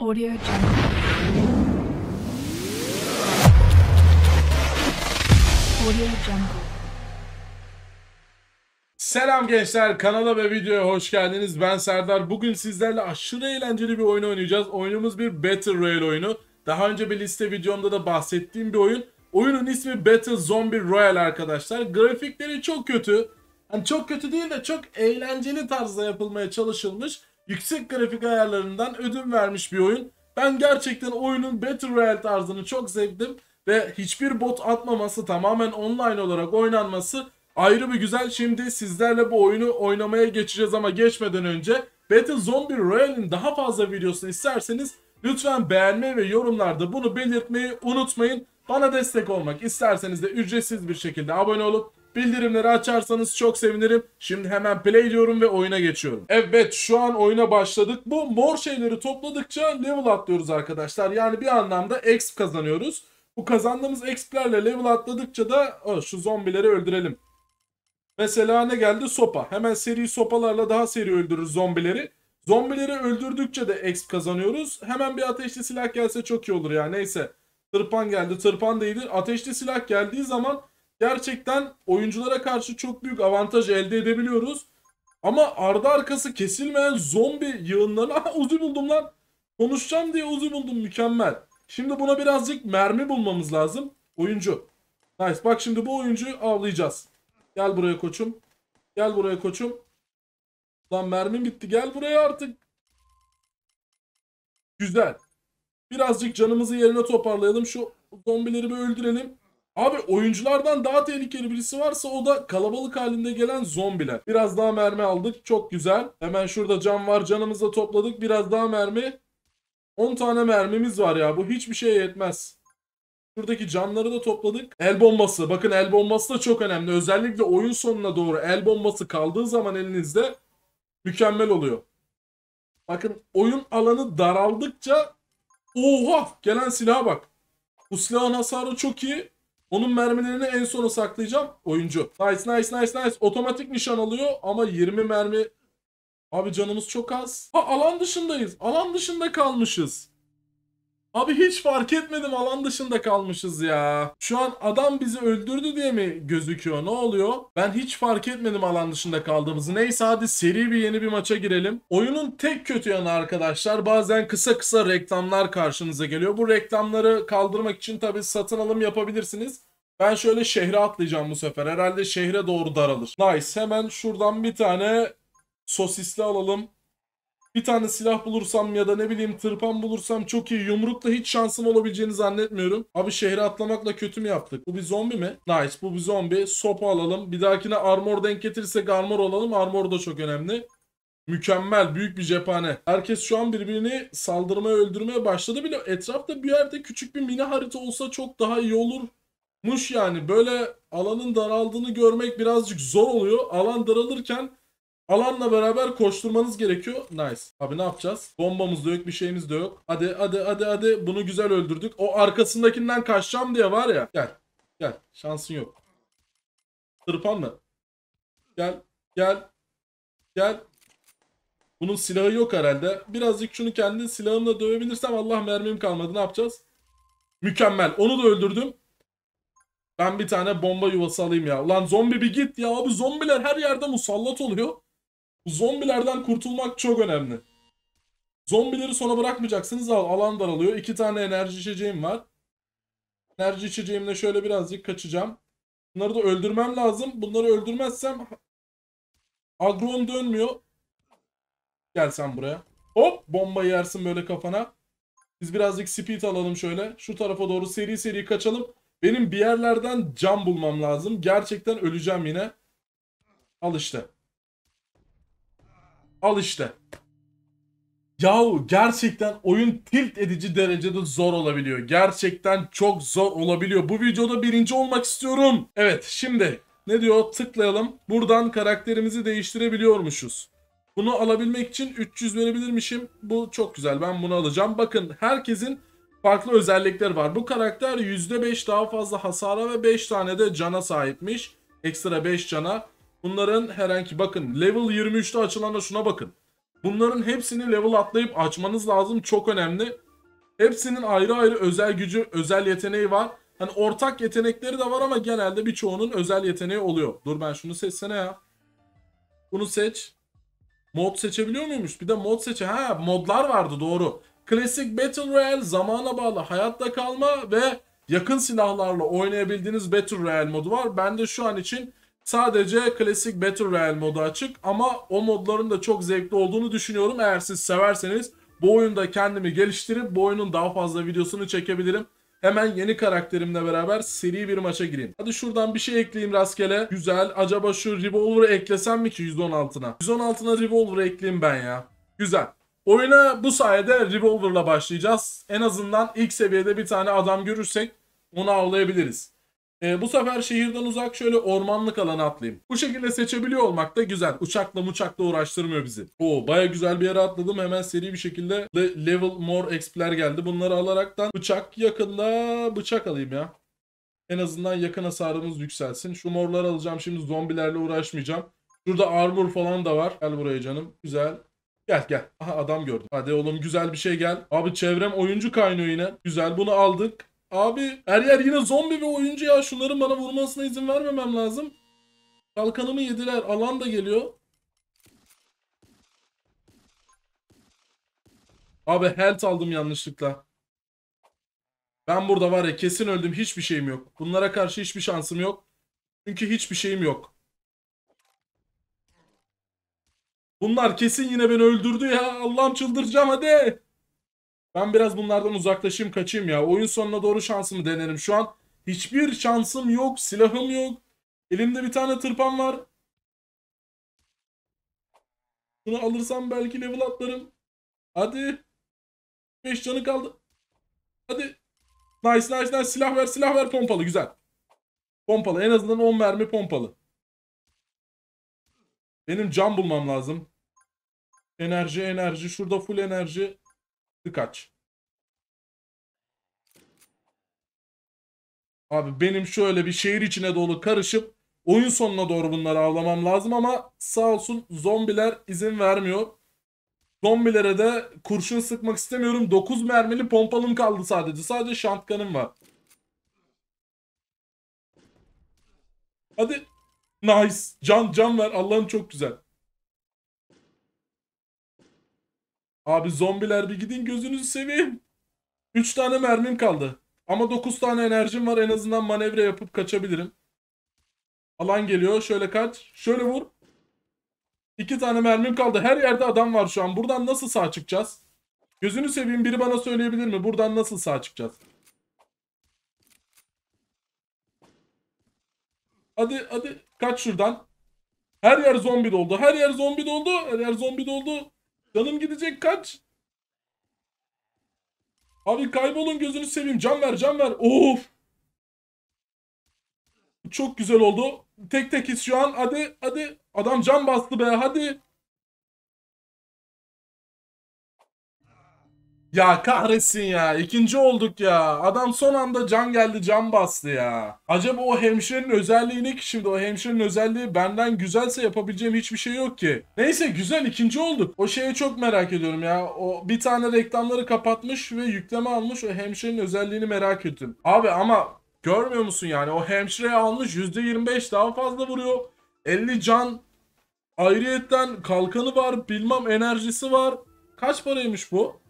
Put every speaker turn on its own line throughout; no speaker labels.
Audio Jungle. Audio Jungle.
Selam gençler kanala ve videoya hoş geldiniz. Ben Serdar. Bugün sizlerle aşırı eğlenceli bir oyun oynayacağız. Oyunumuz bir Battle Royale oyunu. Daha önce bir liste videomda da bahsettiğim bir oyun. Oyunun ismi Battle Zombie Royale arkadaşlar. Grafikleri çok kötü. Yani çok kötü değil de çok eğlenceli tarzda yapılmaya çalışılmış. Yüksek grafik ayarlarından ödün vermiş bir oyun. Ben gerçekten oyunun Battle Royale tarzını çok sevdim. Ve hiçbir bot atmaması tamamen online olarak oynanması ayrı bir güzel. Şimdi sizlerle bu oyunu oynamaya geçeceğiz ama geçmeden önce Battle Zombie Royale'in daha fazla videosunu isterseniz lütfen beğenmeyi ve yorumlarda bunu belirtmeyi unutmayın. Bana destek olmak isterseniz de ücretsiz bir şekilde abone olup bildirimleri açarsanız çok sevinirim. Şimdi hemen play diyorum ve oyuna geçiyorum. Evet şu an oyuna başladık. Bu mor şeyleri topladıkça level atlıyoruz arkadaşlar. Yani bir anlamda exp kazanıyoruz. Bu kazandığımız exp'lerle level atladıkça da oh, şu zombileri öldürelim. Mesela ne geldi? Sopa. Hemen seri sopalarla daha seri öldürürüz zombileri. Zombileri öldürdükçe de exp kazanıyoruz. Hemen bir ateşli silah gelse çok iyi olur ya. Neyse. Tırpan geldi. Tırpan değildir. Ateşli silah geldiği zaman gerçekten oyunculara karşı çok büyük avantaj elde edebiliyoruz. Ama ardı arkası kesilmeyen zombi yığınlarına... Uzi buldum lan. Konuşacağım diye Uzi buldum. Mükemmel. Şimdi buna birazcık mermi bulmamız lazım. Oyuncu. Nice. Bak şimdi bu oyuncuyu avlayacağız. Gel buraya koçum. Gel buraya koçum. Lan mermim bitti. Gel buraya artık. Güzel. Birazcık canımızı yerine toparlayalım. Şu zombileri bir öldürelim. Abi oyunculardan daha tehlikeli birisi varsa o da kalabalık halinde gelen zombiler. Biraz daha mermi aldık. Çok güzel. Hemen şurada cam var. Canımızı da topladık. Biraz daha mermi. 10 tane mermimiz var ya. Bu hiçbir şeye yetmez. Şuradaki camları da topladık. El bombası. Bakın el bombası da çok önemli. Özellikle oyun sonuna doğru el bombası kaldığı zaman elinizde mükemmel oluyor. Bakın oyun alanı daraldıkça oha gelen silaha bak. Bu silahın hasarı çok iyi. Onun mermilerini en sona saklayacağım. Oyuncu. Nice nice nice nice. Otomatik nişan alıyor ama 20 mermi. Abi canımız çok az. Ha alan dışındayız. Alan dışında kalmışız. Abi hiç fark etmedim alan dışında kalmışız ya. Şu an adam bizi öldürdü diye mi gözüküyor? Ne oluyor? Ben hiç fark etmedim alan dışında kaldığımızı. Neyse hadi seri bir yeni bir maça girelim. Oyunun tek kötü yanı arkadaşlar bazen kısa kısa reklamlar karşınıza geliyor. Bu reklamları kaldırmak için tabi satın alım yapabilirsiniz. Ben şöyle şehre atlayacağım bu sefer. Herhalde şehre doğru daralır. Nice. Hemen şuradan bir tane sosisli alalım. Bir tane silah bulursam ya da ne bileyim tırpan bulursam çok iyi. Yumrukla hiç şansım olabileceğini zannetmiyorum. Abi şehre atlamakla kötü mü yaptık? Bu bir zombi mi? Nice bu bir zombi. Sopa alalım. Bir dahakine armor denk getirirsek armor alalım. Armor da çok önemli. Mükemmel büyük bir cephane. Herkes şu an birbirini saldırmaya öldürmeye başladı bile. Etrafta bir yerde küçük bir mini harita olsa çok daha iyi olurmuş yani. Böyle alanın daraldığını görmek birazcık zor oluyor. Alan daralırken Alanla beraber koşturmanız gerekiyor. Nice. Abi ne yapacağız? Bombamız da yok, bir şeyimiz de yok. Hadi hadi hadi hadi. Bunu güzel öldürdük. O arkasındakinden kaçacağım diye var ya. Gel. Gel. Şansın yok. Tırpan mı? Gel. Gel. Gel. Bunun silahı yok herhalde. Birazcık şunu kendi silahımla dövebilirsem Allah mermim kalmadı. Ne yapacağız? Mükemmel. Onu da öldürdüm. Ben bir tane bomba yuvası alayım ya. Ulan zombi bir git ya. Abi zombiler her yerde musallat oluyor. Zombilerden kurtulmak çok önemli. Zombileri sona bırakmayacaksınız. Al, alan daralıyor. İki tane enerji içeceğim var. Enerji içeceğimle şöyle birazcık kaçacağım. Bunları da öldürmem lazım. Bunları öldürmezsem agron dönmüyor. Gel sen buraya. Hop bombayı yersin böyle kafana. Biz birazcık speed alalım şöyle. Şu tarafa doğru seri seri kaçalım. Benim bir yerlerden cam bulmam lazım. Gerçekten öleceğim yine. Al işte. Al işte. Yahu gerçekten oyun tilt edici derecede zor olabiliyor. Gerçekten çok zor olabiliyor. Bu videoda birinci olmak istiyorum. Evet şimdi ne diyor tıklayalım. Buradan karakterimizi değiştirebiliyormuşuz. Bunu alabilmek için 300 verebilirmişim. Bu çok güzel ben bunu alacağım. Bakın herkesin farklı özellikleri var. Bu karakter %5 daha fazla hasara ve 5 tane de cana sahipmiş. Ekstra 5 cana. Bunların herhangi bakın level 23'te açılana şuna bakın. Bunların hepsini level atlayıp açmanız lazım. Çok önemli. Hepsinin ayrı ayrı özel gücü, özel yeteneği var. Hani ortak yetenekleri de var ama genelde birçoğunun özel yeteneği oluyor. Dur ben şunu seçsene ya. Bunu seç. Mod seçebiliyor muymuş? Bir de mod seçe. Ha modlar vardı doğru. Klasik Battle Royale zamana bağlı hayatta kalma ve yakın silahlarla oynayabildiğiniz Battle Royale modu var. Ben de şu an için sadece klasik Battle Royale modu açık ama o modların da çok zevkli olduğunu düşünüyorum. Eğer siz severseniz bu oyunda kendimi geliştirip bu oyunun daha fazla videosunu çekebilirim. Hemen yeni karakterimle beraber seri bir maça gireyim. Hadi şuradan bir şey ekleyeyim rastgele. Güzel. Acaba şu Revolver'ı eklesem mi ki 116'na? 116'na Revolver'ı ekleyeyim ben ya. Güzel. Oyuna bu sayede Revolver'la başlayacağız. En azından ilk seviyede bir tane adam görürsek onu avlayabiliriz. Ee, bu sefer şehirden uzak şöyle ormanlık alana atlayayım. Bu şekilde seçebiliyor olmak da güzel. Uçakla muçakla uğraştırmıyor bizi. Oo baya güzel bir yere atladım. Hemen seri bir şekilde le- level more XP'ler geldi. Bunları alaraktan bıçak yakında bıçak alayım ya. En azından yakın hasarımız yükselsin. Şu morları alacağım şimdi zombilerle uğraşmayacağım. Şurada armor falan da var. Gel buraya canım. Güzel. Gel gel. Aha adam gördüm. Hadi oğlum güzel bir şey gel. Abi çevrem oyuncu kaynıyor yine. Güzel bunu aldık. Abi her yer yine zombi ve oyuncu ya. Şunların bana vurmasına izin vermemem lazım. Kalkanımı yediler. Alan da geliyor. Abi health aldım yanlışlıkla. Ben burada var ya kesin öldüm. Hiçbir şeyim yok. Bunlara karşı hiçbir şansım yok. Çünkü hiçbir şeyim yok. Bunlar kesin yine beni öldürdü ya. Allah'ım çıldıracağım hadi. Ben biraz bunlardan uzaklaşayım kaçayım ya. Oyun sonuna doğru şansımı denerim. Şu an hiçbir şansım yok. Silahım yok. Elimde bir tane tırpan var. Bunu alırsam belki level atlarım. Hadi. 5 canı kaldı. Hadi. Nice nice nice. Silah ver silah ver pompalı güzel. Pompalı en azından 10 mermi pompalı. Benim can bulmam lazım. Enerji enerji. Şurada full enerji. Kaç. Abi benim şöyle bir şehir içine dolu karışıp oyun sonuna doğru bunları avlamam lazım ama sağ olsun zombiler izin vermiyor. Zombilere de kurşun sıkmak istemiyorum. 9 mermili pompalım kaldı sadece. Sadece şantkanım var. Hadi. Nice. Can can ver. Allah'ım çok güzel. Abi zombiler bir gidin gözünüzü seveyim. 3 tane mermim kaldı. Ama 9 tane enerjim var. En azından manevra yapıp kaçabilirim. Alan geliyor. Şöyle kaç. Şöyle vur. 2 tane mermim kaldı. Her yerde adam var şu an. Buradan nasıl sağ çıkacağız? Gözünü seveyim biri bana söyleyebilir mi? Buradan nasıl sağ çıkacağız? Hadi hadi kaç şuradan. Her yer zombi doldu. Her yer zombi doldu. Her yer zombi doldu. Canım gidecek kaç. Abi kaybolun gözünü seveyim. Can ver can ver. Of. Çok güzel oldu. Tek tekiz şu an. Hadi hadi. Adam can bastı be hadi. Ya kahretsin ya. İkinci olduk ya. Adam son anda can geldi can bastı ya. Acaba o hemşirenin özelliği ne ki şimdi? O hemşirenin özelliği benden güzelse yapabileceğim hiçbir şey yok ki. Neyse güzel ikinci olduk. O şeyi çok merak ediyorum ya. O bir tane reklamları kapatmış ve yükleme almış. O hemşirenin özelliğini merak ettim. Abi ama görmüyor musun yani? O hemşireyi almış %25 daha fazla vuruyor. 50 can. Ayrıyetten kalkanı var. Bilmem enerjisi var. Kaç paraymış bu?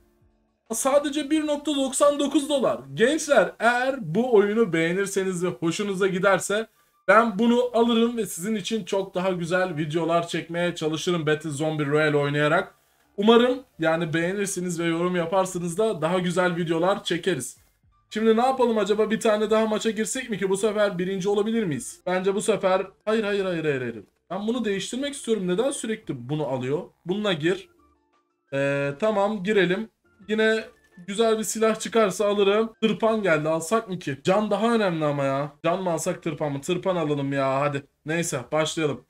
Sadece 1.99 dolar. Gençler eğer bu oyunu beğenirseniz ve hoşunuza giderse ben bunu alırım ve sizin için çok daha güzel videolar çekmeye çalışırım Battle Zombie Royale oynayarak. Umarım yani beğenirsiniz ve yorum yaparsınız da daha güzel videolar çekeriz. Şimdi ne yapalım acaba bir tane daha maça girsek mi ki bu sefer birinci olabilir miyiz? Bence bu sefer hayır hayır hayır hayır hayır. Ben bunu değiştirmek istiyorum. Neden sürekli bunu alıyor? Bununla gir. Ee, tamam girelim. Yine güzel bir silah çıkarsa alırım. Tırpan geldi alsak mı ki? Can daha önemli ama ya. Can mı alsak tırpan mı? Tırpan alalım ya hadi. Neyse başlayalım.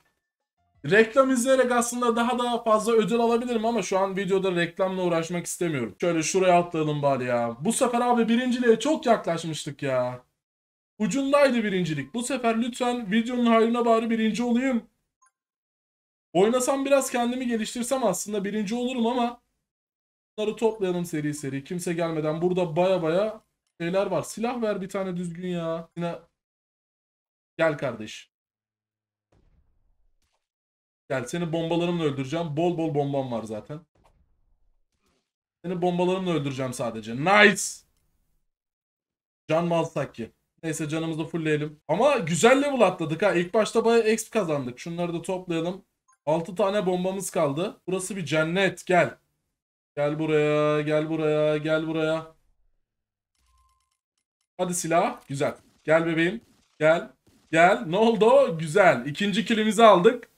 Reklam izleyerek aslında daha da fazla ödül alabilirim ama şu an videoda reklamla uğraşmak istemiyorum. Şöyle şuraya atlayalım bari ya. Bu sefer abi birinciliğe çok yaklaşmıştık ya. Ucundaydı birincilik. Bu sefer lütfen videonun hayrına bari birinci olayım. Oynasam biraz kendimi geliştirsem aslında birinci olurum ama bunları toplayalım seri seri. Kimse gelmeden burada baya baya şeyler var. Silah ver bir tane düzgün ya. Yine gel kardeş. Gel seni bombalarımla öldüreceğim. Bol bol bombam var zaten. Seni bombalarımla öldüreceğim sadece. Nice. Can mı alsak ki? Neyse canımızı fullleyelim. Ama güzel level atladık ha. İlk başta bayağı exp kazandık. Şunları da toplayalım. 6 tane bombamız kaldı. Burası bir cennet. Gel. Gel buraya. Gel buraya. Gel buraya. Hadi silah. Güzel. Gel bebeğim. Gel. Gel. Ne oldu? Güzel. İkinci kilimizi aldık.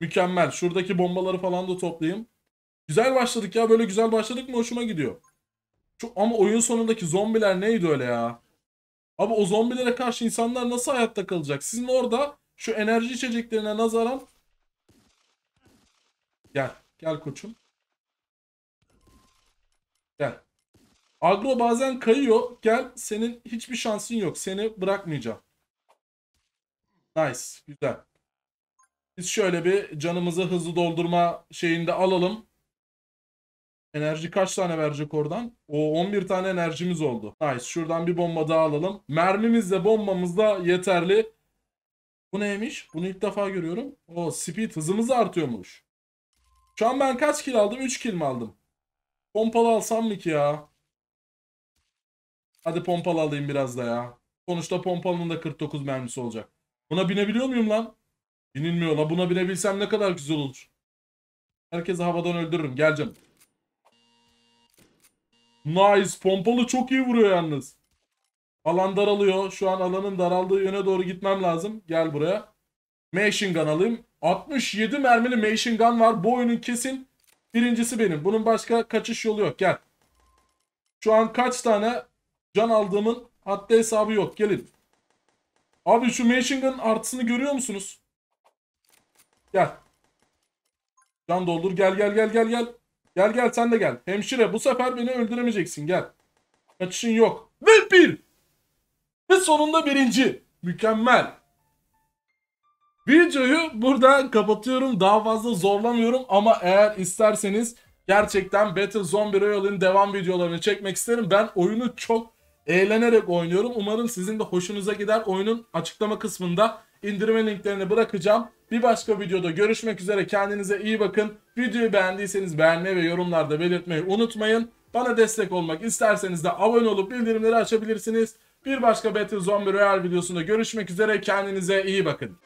Mükemmel. Şuradaki bombaları falan da toplayayım. Güzel başladık ya. Böyle güzel başladık mı hoşuma gidiyor. Şu, ama oyun sonundaki zombiler neydi öyle ya? Abi o zombilere karşı insanlar nasıl hayatta kalacak? Sizin orada şu enerji içeceklerine nazaran Gel. Gel koçum. Gel. Agro bazen kayıyor. Gel. Senin hiçbir şansın yok. Seni bırakmayacağım. Nice. Güzel. Biz şöyle bir canımızı hızlı doldurma şeyinde alalım. Enerji kaç tane verecek oradan? O 11 tane enerjimiz oldu. Nice. Şuradan bir bomba daha alalım. Mermimiz de bombamız da yeterli. Bu neymiş? Bunu ilk defa görüyorum. O speed hızımız artıyormuş. Şu an ben kaç kill aldım? 3 kill mi aldım? Pompalı alsam mı ki ya? Hadi pompalı alayım biraz da ya. Sonuçta pompalının da 49 mermisi olacak. Buna binebiliyor muyum lan? Binilmiyor la. Buna binebilsem ne kadar güzel olur. Herkesi havadan öldürürüm. Gel canım. Nice. Pompalı çok iyi vuruyor yalnız. Alan daralıyor. Şu an alanın daraldığı yöne doğru gitmem lazım. Gel buraya. Machine gun alayım. 67 mermili machine gun var. Bu oyunun kesin birincisi benim. Bunun başka kaçış yolu yok. Gel. Şu an kaç tane can aldığımın haddi hesabı yok. Gelin. Abi şu machine gun artısını görüyor musunuz? Gel. Can doldur. Gel gel gel gel gel. Gel gel sen de gel. Hemşire bu sefer beni öldüremeyeceksin. Gel. Kaçışın yok. Ve bir. Ve sonunda birinci. Mükemmel. Videoyu burada kapatıyorum. Daha fazla zorlamıyorum ama eğer isterseniz gerçekten Battle Zombie Royale'in devam videolarını çekmek isterim. Ben oyunu çok eğlenerek oynuyorum. Umarım sizin de hoşunuza gider. Oyunun açıklama kısmında indirme linklerini bırakacağım. Bir başka videoda görüşmek üzere. Kendinize iyi bakın. Videoyu beğendiyseniz beğenmeyi ve yorumlarda belirtmeyi unutmayın. Bana destek olmak isterseniz de abone olup bildirimleri açabilirsiniz. Bir başka Battle Zombie Royale videosunda görüşmek üzere. Kendinize iyi bakın.